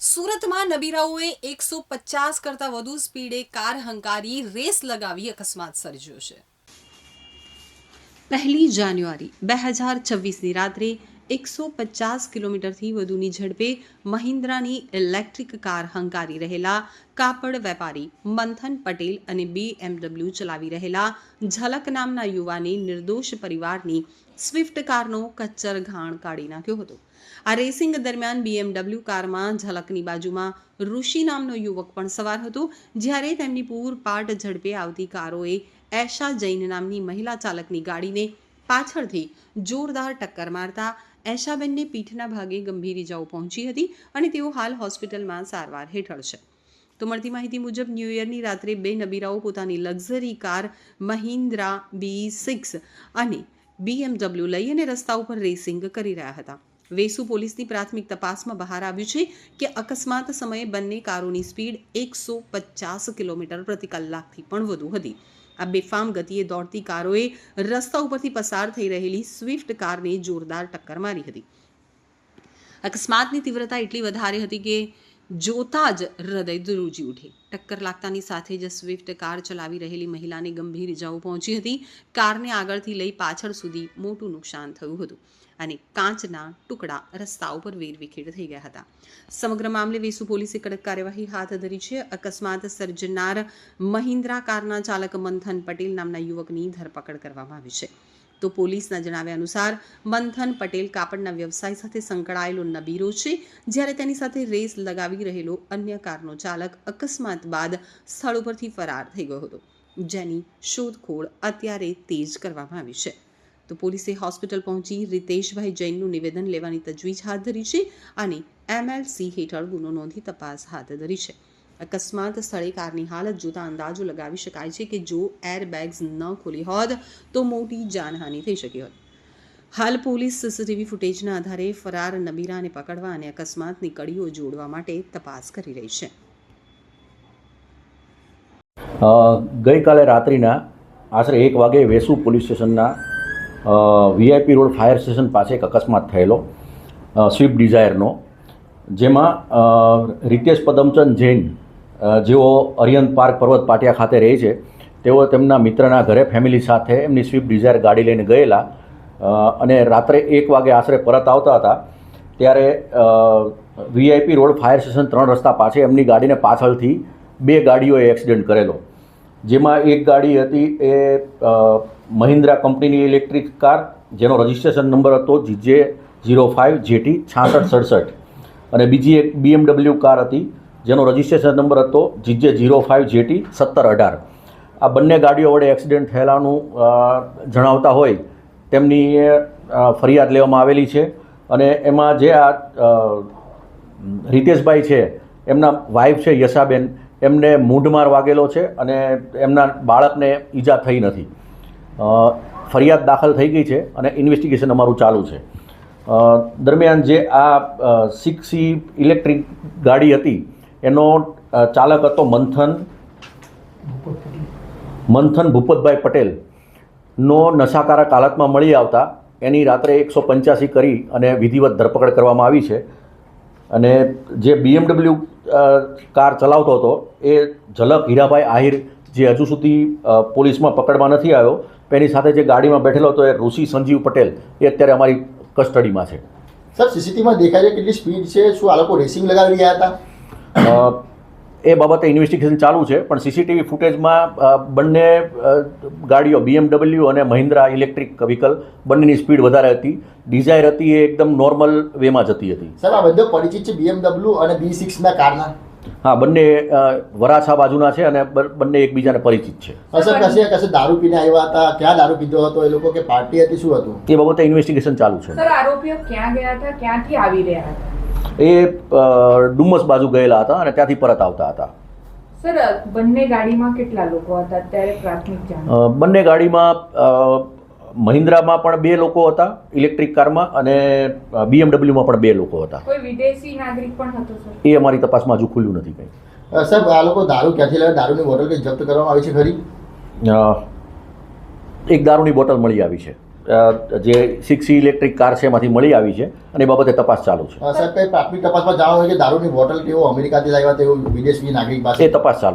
સુરતમાં નબીરાઓએ એકસો પચાસ કરતાં વધુ સ્પીડે કાર હંકારી રેસ લગાવી અકસ્માત સર્જ્યો છે. પહેલી જાન્યુઆરી બે હજાર છવ્વીસની રાત્રે એકસો પચાસ કિલોમીટરથી વધુની ઝડપે મહિન્દ્રાની ઇલેક્ટ્રિક કાર હંકારી રહેલા કાપડ વેપારી મંથન પટેલ અને બીએમડબલ્યુ ચલાવી રહેલા ઝલક નામના યુવાને નિર્દોષ પરિવારની સ્વિફ્ટ કારનો કચ્ચર ઘાણ કાઢી નાખ્યો હતો. આ રેસિંગ દરમિયાન બીએમડબલ્યુ કારમાં ઝલકની બાજુમાં ઋષિ નામનો યુવક પણ સવાર હતો, જ્યારે તેમની પૂરપાટ ઝડપે આવતી કારોએ એશા જૈન નામની મહિલા ચાલકની ગાડીને પાછળથી જોરદાર ટક્કર મારતા એશાબેનને પીઠના ભાગે ગંભીર ઇજાઓ પહોંચી હતી અને તેઓ હાલ હોસ્પિટલમાં સારવાર હેઠળ છે. તો મળતી માહિતી મુજબ ન્યૂ ઇયરની રાત્રે બે નબીરાઓ પોતાની luxury car Mahindra B six અને બીએમડબલ્યુ લઈ અને રસ્તા ઉપર રેસિંગ કરી રહ્યા હતા. વેસુ પોલીસની પ્રાથમિક તપાસમાં બહાર આવ્યું છે કે અકસ્માત સમયે બંને કારોની સ્પીડ એકસો પચાસ કિલોમીટર પ્રતિ કલાકથી પણ વધુ હતી. આ બેફામ ગતિએ દોડતી કારોએ રસ્તા ઉપરથી પસાર થઈ રહેલી સ્વિફ્ટ કારને જોરદાર ટક્કર મારી હતી. અકસ્માતની તીવ્રતા એટલી વધારે હતી કે જોતા જ હૃદય ધ્રુજી ઉઠે. ટક્કર લાગતાની સાથે જ સ્વિફ્ટ કાર ચલાવી રહેલી મહિલાને ગંભીર ઇજાઓ પહોંચી હતી. કારને આગળથી લઈ પાછળ સુધી મોટું નુકસાન થયું હતું અને કાચના ટુકડા રસ્તા ઉપર વેરવિખેર થઈ ગયા હતા. સમગ્ર મામલે વેસુ પોલીસે કડક કાર્યવાહી હાથ ધરી છે. અકસ્માત સર્જનાર મહિન્દ્રા કારના ચાલક મંથન પટેલ નામના યુવકની ધરપકડ કરવામાં આવી છે. તો પોલીસના જણાવ્યા અનુસાર, મંથન પટેલ કાપડના વ્યવસાય સાથે સંકળાયેલો નબીરો છે, જ્યારે તેની સાથે રેસ લગાવી રહેલો અન્ય કારનો ચાલક અકસ્માત બાદ સ્થળ ઉપરથી ફરાર થઈ ગયો હતો. જેની શોધખોળ અત્યારે તેજ કરવામાં આવી છે. તો પોલીસે હોસ્પિટલ પહોંચી રીતેશભાઈ જૈનનું નિવેદન લેવાની તજવીજ હાથ ધરી છે અને એમએલસી હેઠળ ગુનો નોંધી તપાસ હાથ ધરી છે. અકસ્માત સ્થળે કારની હાલત જોતા અંદાજો લગાવી શકાય છે કે જો એરબેગ્સ ન ખોલી હોત, તો મોટી જાનહાનિ થઈ શકી હોત. હાલ પોલીસ સીસીટીવી ફૂટેજના આધારે ફરાર નબીરાને પકડવા અને અકસ્માતની કડીઓ જોડવા માટે તપાસ કરી રહી છે. ગઈકાલે રાત્રિના આશરે એક વાગે વેસુ પોલીસ સ્ટેશનના વીઆઈપી રોડ ફાયર સ્ટેશન પાસે એક અકસ્માત થયેલો સ્વિફ્ટ ડિઝાયરનો, જેમાં રિતેશ પદમચંદ જૈન જેઓ અરિયંત પાર્ક પર્વત પાટિયા ખાતે રહે છે, તેઓ તેમના મિત્રના ઘરે ફેમિલી સાથે એમની સ્વિફ્ટ ડિઝાયર ગાડી લઈને ગયેલા. અને રાત્રે એક વાગે આશરે પરત આવતા હતા, ત્યારે વીઆઈપી રોડ ફાયર સ્ટેશન ત્રણ રસ્તા પાસે એમની ગાડીને પાછળથી બે ગાડીઓએ એક્સિડન્ટ કરેલો. જેમાં એક ગાડી હતી એ મહિન્દ્રા કંપનીની ઇલેક્ટ્રિક કાર, જેનો રજિસ્ટ્રેશન નંબર હતો જીજે ઝીરો ફાઇવ જેટી છાસઠ સડસઠ. અને બીજી એક બીએમડબલ્યુ કાર હતી જેનો રજિસ્ટ્રેશન નંબર હતો જીજે ઝીરો ફાઇવ જેટી સત્તર અઢાર. આ બંને ગાડીઓ વડે એક્સિડન્ટ થયેલાનું જણાવતા હોય તેમની ફરિયાદ લેવામાં આવેલી છે. અને એમાં જે આ રિતેશભાઈ છે, એમના વાઈફ છે યશાબેન, એમને મૂંઢમાર વાગેલો છે અને એમના બાળકને ઈજા થઈ નથી. ફરિયાદ દાખલ થઈ ગઈ છે અને ઇન્વેસ્ટિગેશન અમારું ચાલુ છે. દરમિયાન જે આ સિક્સી ઇલેક્ટ્રિક ગાડી હતી એનો ચાલક હતો મંથન મંથન ભૂપતભાઈ પટેલનો નશાકારક હાલતમાં મળી આવતા, એની રાત્રે એકસો પંચ્યાસી કરી અને વિધિવત ધરપકડ કરવામાં આવી છે. અને જે બીએમડબલ્યુ કાર ચલાવતો હતો, એ ઝલક હીરાભાઈ આહિર, જે હજુ સુધી પોલીસમાં પકડમાં નથી આવ્યો, એની સાથે જે ગાડીમાં બેઠેલો હતો એ ઋષિ સંજીવ પટેલ, એ અત્યારે અમારી કસ્ટડીમાં છે. સર, સીસીટીવીમાં દેખાય છે કેટલી સ્પીડ છે, શું આ લોકો રેસિંગ લગાવી રહ્યા હતા? એ બાબતે ઇન્વેસ્ટિગેશન ચાલુ છે પણ સીસીટીવી ફૂટેજમાં બંને ગાડીઓ બીએમડબલ્યુ અને મહિન્દ્રા ઇલેક્ટ્રિક વ્હીકલ બંનેની સ્પીડ વધારે હતી. ડિઝાયર હતી એ એકદમ નોર્મલ વેમાં જતી હતી. સર આ બધો પરિચિત છે બીએમડબલ્યુ અને બી સિક્સના કારના? હા બંને વરાછા બાજુના છે અને બંને એકબીજાને પરિચિત છે. અસર સર કશે કશે દારૂ પીને આવ્યા હતા? ક્યાં દારૂ પીધો હતો? એ લોકો કે પાર્ટી હતી શું હતું? એ બાબતે ઇન્વેસ્ટિગેશન ચાલુ છે. સર આરોપીઓ ક્યાં ગયા હતા? ક્યાંથી આવી રહ્યા હતા? એ ડુમસ ડુમ્મસ બાજુ ગયેલા હતા અને ત્યાંથી પરત આવતા હતા. સર બંને ગાડીમાં કેટલા લોકો હતા? અત્યારે પ્રાથમિક જાણ. બંને ગાડીમાં મહિન્દ્રામાં પણ બે લોકો હતા ઇલેક્ટ્રિક કારમાં અને બીએમડબલ્યુમાં પણ બે લોકો હતા. કોઈ વિદેશી નાગરિક પણ હતો સર? એ અમારી તપાસમાં હજુ ખુલ્યું નથી કંઈ. સર આ લોકો દારૂ ક્યાંથી લાવે? દારૂની બોટલ કંઈ જપ્ત કરવામાં આવી છે ખરી? એક દારૂની બોટલ મળી આવી છે. જે સિક્સ ઇલેક્ટ્રિક કાર છે એમાંથી મળી આવી છે અને એ બાબતે તપાસ ચાલુ છે. સાહેબ કઈ પ્રાથમિક તપાસમાં જાણવા હોય કે દારૂની બોટલ કેવો અમેરિકાથી લાવ્યા તેવું વિદેશી નાગરિક પાસે? એ તપાસ ચાલુ